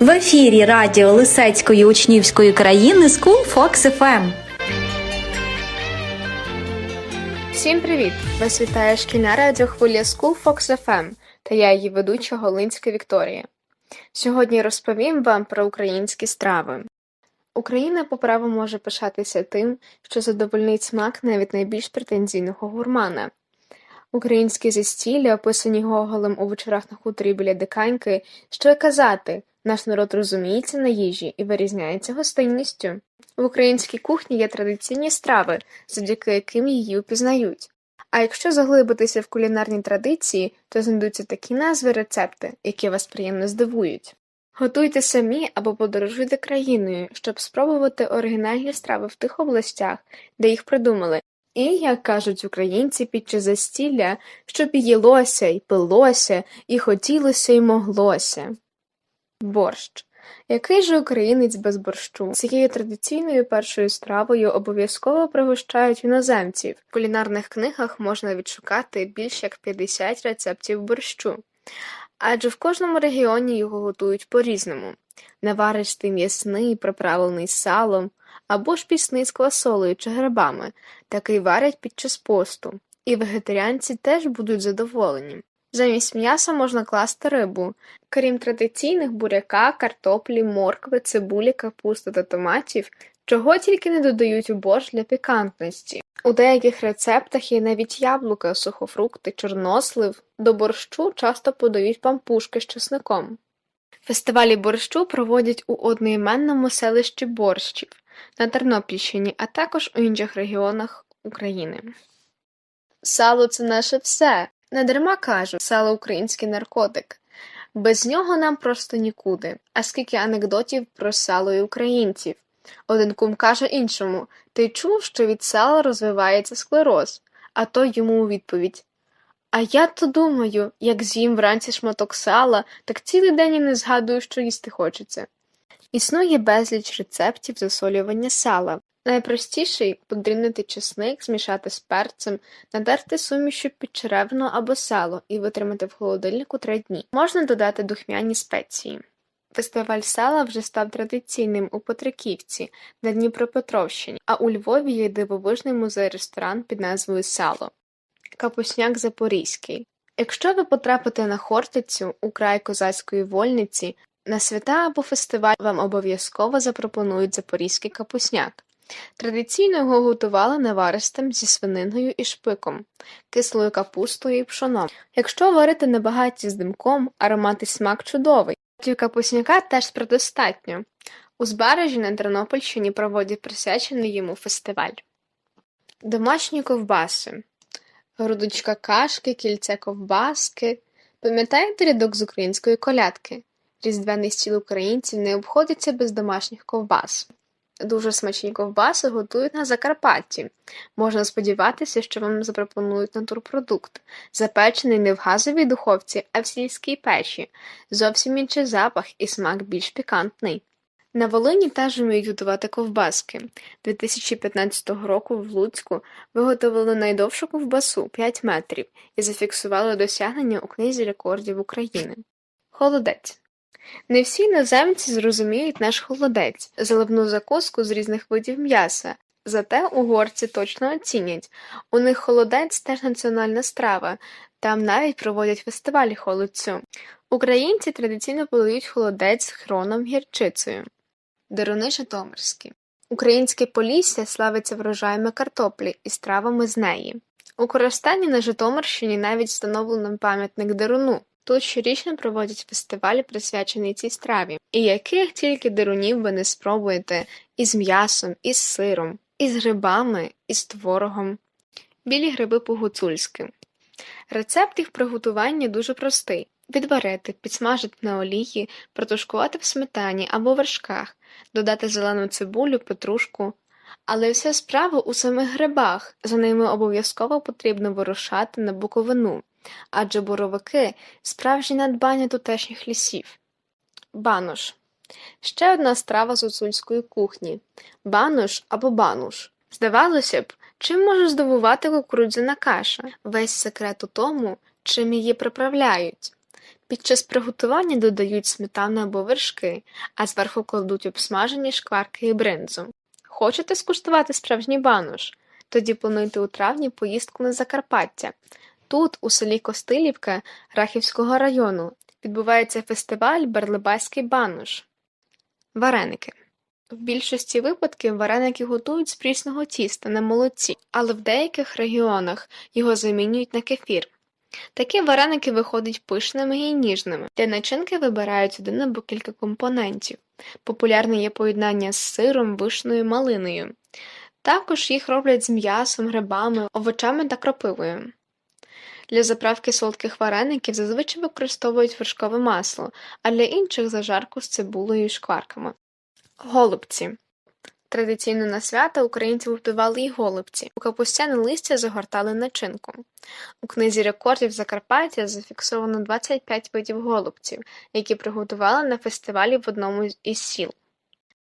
В ефірі радіо Лисецької учнівської країни School Fox FM. Всім привіт! Вас вітає шкільна радіохвиля School Fox FM та я її ведуча Голинська Вікторія. Сьогодні розповім вам про українські страви. Україна по праву може пишатися тим, що задовольнить смак навіть найбільш претензійного гурмана. Українські застілля, описані Гоголем у вечорах на хуторі біля диканьки, що й казати, наш народ розуміється на їжі і вирізняється гостинністю. В українській кухні є традиційні страви, завдяки яким її впізнають. А якщо заглибитися в кулінарні традиції, то знайдуться такі назви рецепти, які вас приємно здивують. Готуйте самі або подорожуйте країною, щоб спробувати оригінальні страви в тих областях, де їх придумали. І, як кажуть українці під час застілля, щоб і їлося, і пилося, і хотілося, і моглося. Борщ. Який же українець без борщу? Цією традиційною першою стравою обов'язково пригощають іноземців. В кулінарних книгах можна відшукати більш як 50 рецептів борщу. Адже в кожному регіоні його готують по-різному. Наваристий м'ясний, приправлений салом, або ж пісний з квасолею чи грибами, такий варять під час посту. І вегетаріанці теж будуть задоволені. Замість м'яса можна класти рибу, крім традиційних буряка, картоплі, моркви, цибулі, капусти та томатів, чого тільки не додають у борщ для пікантності. У деяких рецептах є навіть яблука, сухофрукти, чорнослив. До борщу часто подають пампушки з чесником. Фестивалі борщу проводять у одноіменному селищі Борщів на Тернопільщині, а також у інших регіонах України. Сало це наше все. Недарма кажуть, сало український наркотик. Без нього нам просто нікуди. А скільки анекдотів про сало і українців. Один кум каже іншому Ти чув, що від сала розвивається склероз? А той йому у відповідь А я то думаю, як з'їм вранці шматок сала, так цілий день і не згадую, що їсти хочеться. Існує безліч рецептів засолювання сала. Найпростіший подрібнити чесник, змішати з перцем, надерти сумішю підчеревну або сало і витримати в холодильнику три дні. Можна додати духмяні спеції. Фестиваль сала вже став традиційним у Петриківці на Дніпропетровщині, а у Львові є дивовижний музей-ресторан під назвою Сало Капусняк Запорізький. Якщо ви потрапите на Хортицю у край козацької вольниці, на свята або фестиваль вам обов'язково запропонують запорізький капусняк. Традиційно його готували наваристим зі свининою і шпиком, кислою капустою і пшоном. Якщо варити на багаті з димком, аромат і смак чудовий. Капусняка теж предостатньо. У Збаражі на Тернопільщині проводять присвячений йому фестиваль. Домашні ковбаси. Грудочка кашки, кільце ковбаски. Пам'ятаєте рядок з української колядки? Різдвяний стіл українців не обходиться без домашніх ковбас. Дуже смачні ковбаси готують на Закарпатті. Можна сподіватися, що вам запропонують натурпродукт, запечений не в газовій духовці, а в сільській печі. Зовсім інший запах і смак більш пікантний. На Волині теж вміють готувати ковбаски. 2015 року в Луцьку виготовили найдовшу ковбасу 5 метрів і зафіксували досягнення у книзі рекордів України. Холодець. Не всі іноземці зрозуміють наш холодець, заливну закуску з різних видів м'яса, зате угорці точно оцінять. У них холодець теж національна страва, там навіть проводять фестивалі холодцю. Українці традиційно подають холодець з хроном гірчицею. Деруни Житомирські. Українське Полісся славиться врожаями картоплі і стравами з неї. У Коростені на Житомирщині навіть встановлено пам'ятник деруну. Тут щорічно проводять фестиваль, присвячений цій страві, і яких тільки дерунів ви не спробуєте із м'ясом, із сиром, із грибами, із творогом. Білі гриби по-гуцульськи. Рецепт їх приготування дуже простий. Відварити, підсмажити на олії, протушкувати в сметані або вершках, додати зелену цибулю, петрушку. Але вся справа у самих грибах, за ними обов'язково потрібно вирушати на буковину, адже боровики – справжні надбання тутешніх лісів. Банош. Ще одна страва з гуцульської кухні – банош або бануш. Здавалося б, чим може здивувати кукурудзяна каша? Весь секрет у тому, чим її приправляють. Під час приготування додають сметану або вершки, а зверху кладуть обсмажені шкварки і бринзу. Хочете скуштувати справжній банош? Тоді плануйте у травні поїздку на Закарпаття. Тут, у селі Костилівка Рахівського району, відбувається фестиваль Берлибайський банош. Вареники. В більшості випадків вареники готують з прісного тіста на молоці, але в деяких регіонах його замінюють на кефір. Такі вареники виходять пишними і ніжними. Для начинки вибирають один або кілька компонентів. Популярне є поєднання з сиром, вишнею, малиною. Також їх роблять з м'ясом, грибами, овочами та кропивою. Для заправки солодких вареників зазвичай використовують вершкове масло, а для інших зажарку з цибулею і шкварками. Голубці. Традиційно на свята українці вбивали й голубці. У капустяне листя загортали начинку. У книзі рекордів Закарпаття зафіксовано 25 видів голубців, які приготували на фестивалі в одному із сіл.